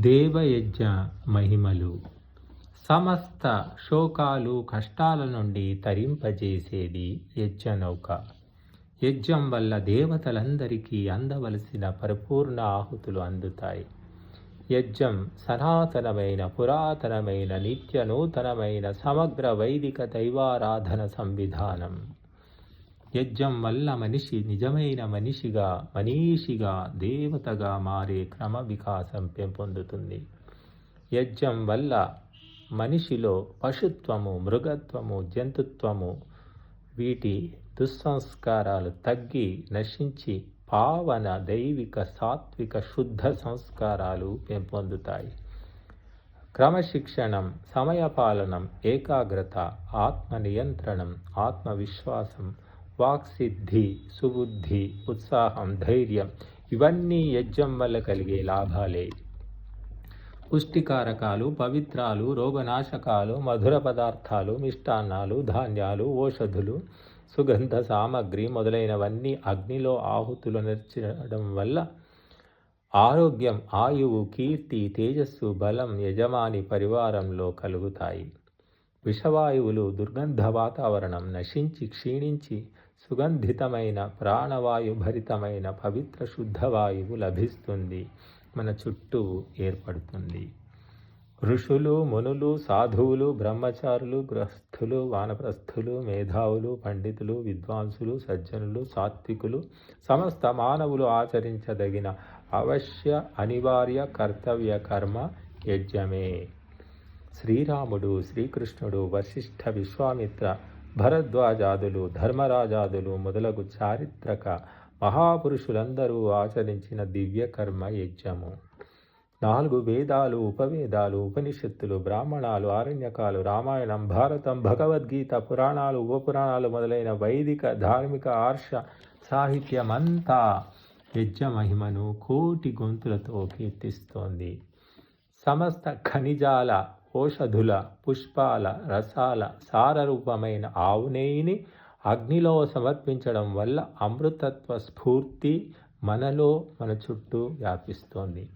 దేవయజ్ఞ మహిమలు. సమస్త శోకాలు కష్టాల నుండి తరింపజేసేది యజ్ఞనౌక. యజ్ఞం వల్ల దేవతలందరికీ అందవలసిన పరిపూర్ణ ఆహుతులు అందుతాయి. యజ్ఞం సనాతనమైన పురాతనమైన నిత్య నూతనమైన సమగ్ర వైదిక దైవారాధన సంవిధానం. యజ్ఞం వల్ల మనిషి నిజమైన మనిషిగా మనీషిగా దేవతగా మారే క్రమ వికాసం పెంపొందుతుంది. యజ్ఞం వల్ల మనిషిలో పశుత్వము మృగత్వము జంతుత్వము వీటి దుస్సంస్కారాలు తగ్గి నశించి పావన దైవిక సాత్విక శుద్ధ సంస్కారాలు పెంపొందుతాయి. క్రమశిక్షణం సమయపాలనం ఏకాగ్రత ఆత్మ నియంత్రణం ఆత్మవిశ్వాసం వాక్సిద్ధి సుబుద్ధి ఉత్సాహం ధైర్యం ఇవన్నీ యజ్ఞం వల్ల కలిగే లాభాలే. పుష్టికారకాలు పవిత్రాలు రోగనాశకాలు మధుర పదార్థాలు మిష్టాన్నాలు ధాన్యాలు ఓషధులు సుగంధ సామగ్రి మొదలైనవన్నీ అగ్నిలో ఆహుతులు నర్చడం వల్ల ఆరోగ్యం ఆయువు కీర్తి తేజస్సు బలం యజమాని పరివారంలో కలుగుతాయి. విషవాయువులు దుర్గంధ వాతావరణం నశించి క్షీణించి సుగంధితమైన ప్రాణవాయు భరితమైన పవిత్ర శుద్ధ వాయువు లభిస్తుంది. మన చుట్టూ ఏర్పడుతుంది. ఋషులు మునులు సాధువులు బ్రహ్మచారులు గృహస్థులు వానప్రస్థులు మేధావులు పండితులు విద్వాంసులు సజ్జనులు సాత్వికులు సమస్త మానవులు ఆచరించదగిన అవశ్య అనివార్య కర్తవ్య కర్మ యజ్ఞమే. శ్రీరాముడు శ్రీకృష్ణుడు వశిష్ఠ విశ్వామిత్ర భరద్వాజాదులు ధర్మరాజాదులు మొదలగు చారిత్రక మహాపురుషులందరూ ఆచరించిన దివ్యకర్మ యజ్ఞము. నాలుగు వేదాలు ఉపవేదాలు ఉపనిషత్తులు బ్రాహ్మణాలు ఆరణ్యకాలు రామాయణం భారతం భగవద్గీత పురాణాలు ఉపపురాణాలు మొదలైన వైదిక ధార్మిక ఆర్ష సాహిత్యమంతా యజ్ఞ మహిమను కోటి గొంతులతో కీర్తిస్తోంది. సమస్త ఖనిజాల ఔషధుల పుష్పాల రసాల సారరూపమైన ఆవునేయిని అగ్నిలో సమర్పించడం వల్ల అమృతత్వ స్ఫూర్తి మనలో మన చుట్టూ వ్యాపిస్తోంది.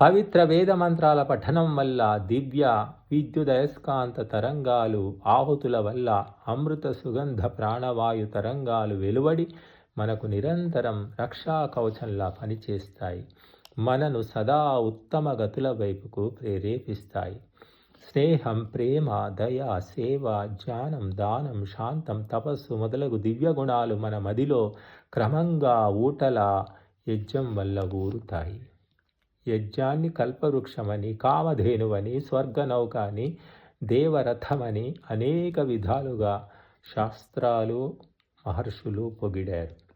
పవిత్ర వేద మంత్రాల పఠనం వల్ల దివ్య విద్యుదయస్కాంత తరంగాలు ఆహుతుల వల్ల అమృత సుగంధ ప్రాణవాయు తరంగాలు వెలువడి మనకు నిరంతరం రక్షా కవచంలా పనిచేస్తాయి. మనను సదా ఉత్తమ గతుల వైపుకు ప్రేరేపిస్తాయి. స్నేహం ప్రేమ దయ సేవ జ్ఞానం దానం శాంతం తపస్సు మొదలగు దివ్య గుణాలు మన మదిలో క్రమంగా ఊటల యజ్ఞం వల్ల ఊరుతాయి. యజ్ఞాన్ని కల్పవృక్షమని కామధేనువని స్వర్గనౌక అని దేవరథమని అనేక విధాలుగా శాస్త్రాలు మహర్షులు పొగిడారు.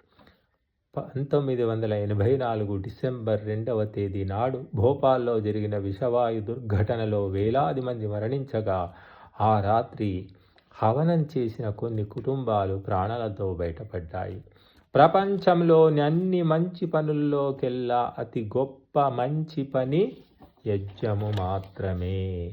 పంతొమ్మిది వందల ఎనభై నాలుగు డిసెంబర్ రెండవ తేదీ నాడు భోపాల్లో జరిగిన విషవాయు దుర్ఘటనలో వేలాది మంది మరణించగా ఆ రాత్రి హవనం చేసిన కొన్ని కుటుంబాలు ప్రాణాలతో బయటపడ్డాయి. ప్రపంచంలోని అన్ని మంచి పనుల్లోకెల్లా అతి గొప్ప మంచి పని యజ్ఞము మాత్రమే.